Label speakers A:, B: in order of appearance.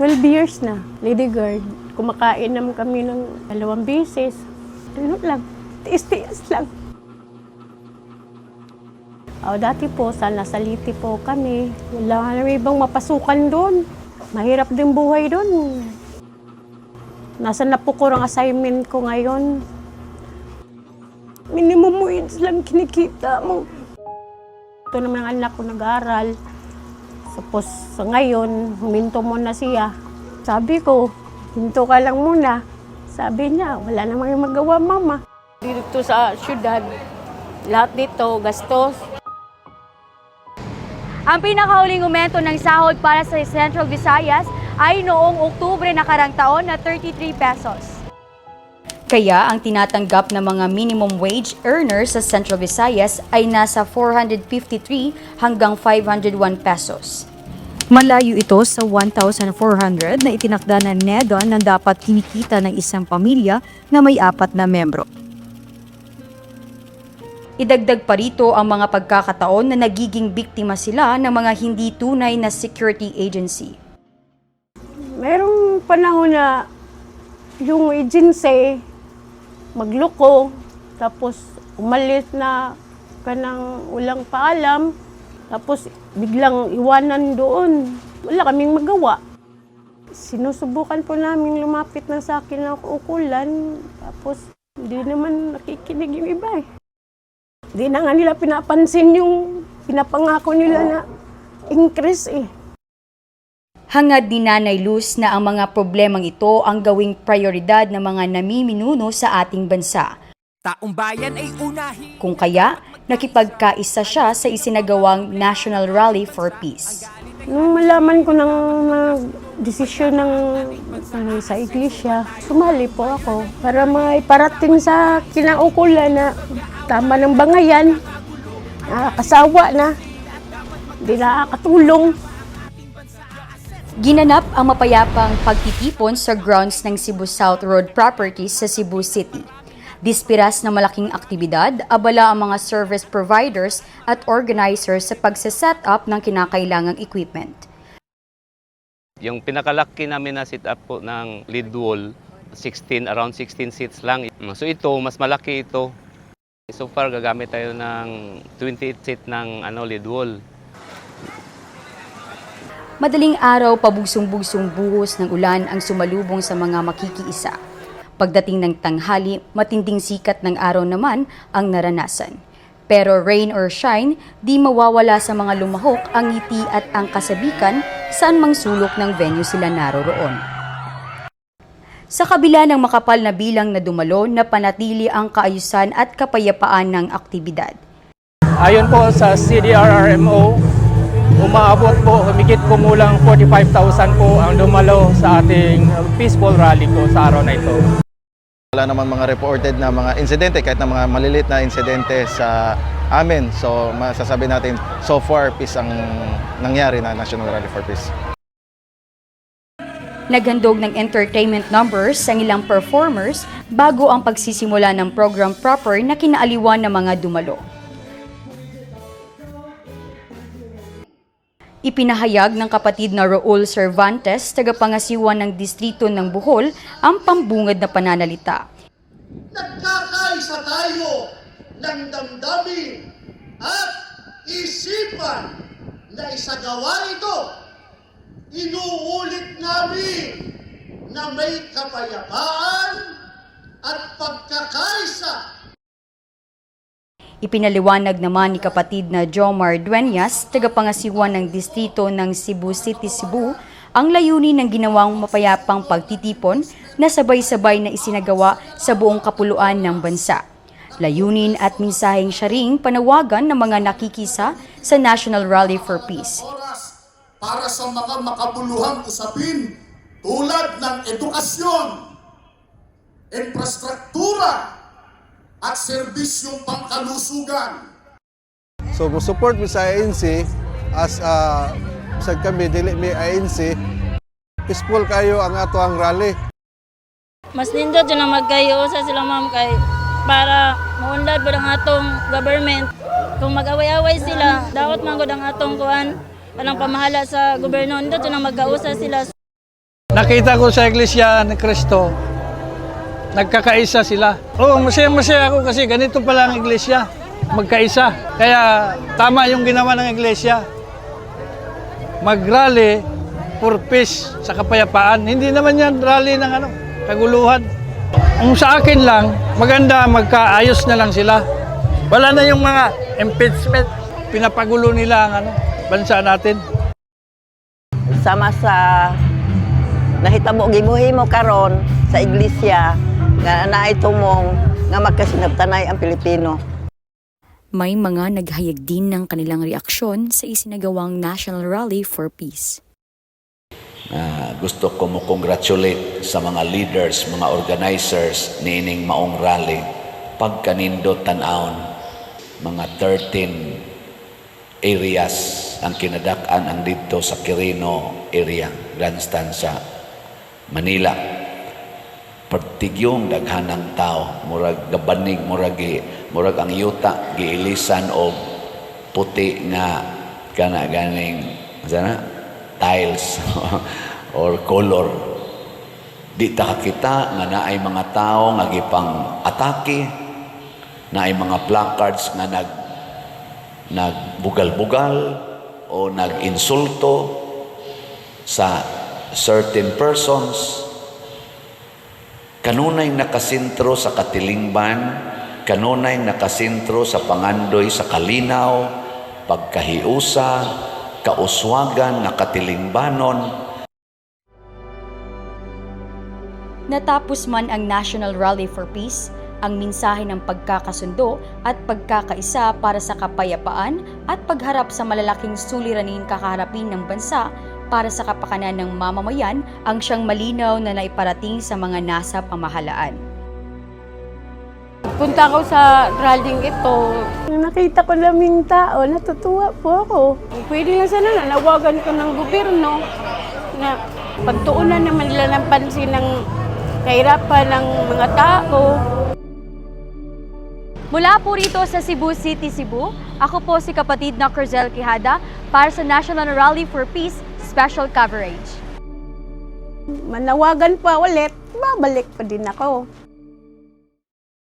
A: 12 years na, lady guard. Kumakain naman kami ng dalawang beses. Ano lang, tiis-tiis lang. O, dati po, sa nasaliti po kami. Wala na ibang mapasukan doon. Mahirap din buhay doon. Nasa na po ko ang assignment ko ngayon. Minimum wage lang kinikita mo. Ito naman ang anak ko nag-aaral. Tapos sa ngayon, huminto muna siya. Sabi ko, hinto ka lang muna. Sabi niya, wala namang magawa mama. Dito sa syudad, lahat dito, gastos.
B: Ang pinakahuling umento ng sahod para sa Central Visayas ay noong Oktubre nakarang taon na 33 pesos. Kaya ang tinatanggap ng mga minimum wage earners sa Central Visayas ay nasa 453 hanggang 501 pesos.
C: Malayo ito sa 1,400 na itinakda ng NEDA na dapat kinikita ng isang pamilya na may apat na membro.
B: Idagdag pa rito ang mga pagkakataon na nagiging biktima sila ng mga hindi tunay na security agency.
A: Merong panahon na yung agency magloko, tapos umalis na kanang ulang paalam, tapos biglang iwanan doon. Wala kaming magawa. Sinusubukan po namin lumapit na sa akin ng ukulan, tapos hindi naman nakikinig yung iba eh. Hindi na nga nila pinapansin yung pinapangako nila na increase eh.
B: Hangad ni Nanay Luz na ang mga problemang ito ang gawing prioridad ng mga namiminuno sa ating bansa.
D: Taong bayan ay unahin.
B: Kung kaya, nakipagkaisa siya sa isinagawang National Rally for Peace.
A: Nung malaman ko ng mga desisyon ng, ng sa iglesia, sumali po ako para maiparating sa kinaukulan na tama ng bangayan, nakakasawa na, hindi nakakatulong.
B: Ginanap ang mapayapang pagtitipon sa grounds ng Cebu South Road Properties sa Cebu City. Dispiras na malaking aktibidad, abala ang mga service providers at organizers sa pagsaset up ng kinakailangang equipment.
E: Yung pinakalaki namin na sit up po ng lead wall, 16, around 16 seats lang. So ito, mas malaki ito. So far, gagamit tayo ng 28 seat ng ano, lead wall.
B: Madaling araw, pabusong-busong buhos ng ulan ang sumalubong sa mga makikiisa. Pagdating ng tanghali, matinding sikat ng araw naman ang naranasan. Pero rain or shine, di mawawala sa mga lumahok ang ngiti at ang kasabikan saan mang sulok ng venue sila naroroon. Sa kabila ng makapal na bilang na dumalo, napanatili ang kaayusan at kapayapaan ng aktibidad.
F: Ayon po sa CDRRMO, umaabot po, humigit kumulang 45,000 po ang dumalo sa ating peaceful rally po sa araw na ito.
G: Wala naman mga reported na mga insidente, kahit na mga malilit na insidente sa amin. So masasabi natin, so far, peace ang nangyari na National Rally for Peace.
B: Naghandog ng entertainment numbers ang ilang performers bago ang pagsisimula ng program proper na kinaaliwan ng mga dumalo. Ipinahayag ng kapatid na Raul Cervantes, tagapangasiwa ng distrito ng Bohol, ang pambungad na pananalita.
H: nagkakaisa tayo ng damdamin at isipan na isagawa ito. Inuulit namin na may kapayapaan at pagkakaisa
B: Ipinaliwanag naman ni kapatid na Jomar Dueñas, tagapangasiwa ng distrito ng Cebu City, Cebu, ang layunin ng ginawang mapayapang pagtitipon na sabay-sabay na isinagawa sa buong kapuluan ng bansa. Layunin at minsaheng siya ring panawagan ng mga nakikisa sa National Rally for Peace.
H: para sa mga makabuluhang usapin tulad ng edukasyon, infrastruktura, at serbisyong pangkalusugan.
I: So kung support mo sa ANC as uh, sa kami dili mi ANC peaceful kayo ang ato ang rally.
J: mas nindot yun ang magkayo sa sila ma'am kay para maunlad ba ang atong government kung mag-away-away sila dapat man gud ang atong kuan anang pamahala sa gobyerno nindot yun ang magkausa sila
I: Nakita ko sa Iglesia ni Cristo, nagkakaisa sila. Oo, masaya-masaya ako kasi ganito pala ang Iglesia, magkaisa. Kaya tama yung ginawa ng Iglesia. Mag-rally for peace sa kapayapaan. Hindi naman yan rally ng ano, kaguluhan. Kung sa akin lang, maganda magkaayos na lang sila. Wala na yung mga impeachment. Pinapagulo nila ang ano, bansa natin.
K: sama sa nahitabo gibuhi mo karon sa iglesia nga naay tumong nga magkasinabtanay ang Pilipino.
B: May mga naghayag din ng kanilang reaksyon sa isinagawang National Rally for Peace.
L: Ah, gusto ko mo congratulate sa mga leaders, mga organizers ni ining maong rally. Pagkanindot tanawon, mga 13 areas ang kinadak-an ang dito sa Quirino area, Grandstand sa Manila. Partigyong daghanang tao, murag gabanig, murag, murag ang yuta, giilisan og puti nga kana ganing sana tiles or color di ta kakita nga naay mga tao nga gipang atake naay mga placards nga nag nagbugal-bugal o nag-insulto sa certain persons kanunay nakasintro sa katilingban kanunay nakasintro sa pangandoy sa kalinaw pagkahiusa kauswagan nga katilingbanon.
B: Natapos man ang National Rally for Peace, ang mensahe ng pagkakasundo at pagkakaisa para sa kapayapaan at pagharap sa malalaking suliranin kakaharapin ng bansa para sa kapakanan ng mamamayan ang siyang malinaw na naiparating sa mga nasa pamahalaan.
A: Punta ko sa rallying ito, nakita ko laming tao, natutuwa po ako. Pwede na sana na nawagan ko ng gobyerno na pagtuunan naman nila ng pansin ng kahirapan ng mga tao.
B: Mula po rito sa Cebu City, Cebu, ako po si kapatid na Crizel Quijada para sa National Rally for Peace Special Coverage.
A: Manawagan pa ulit, babalik pa din ako.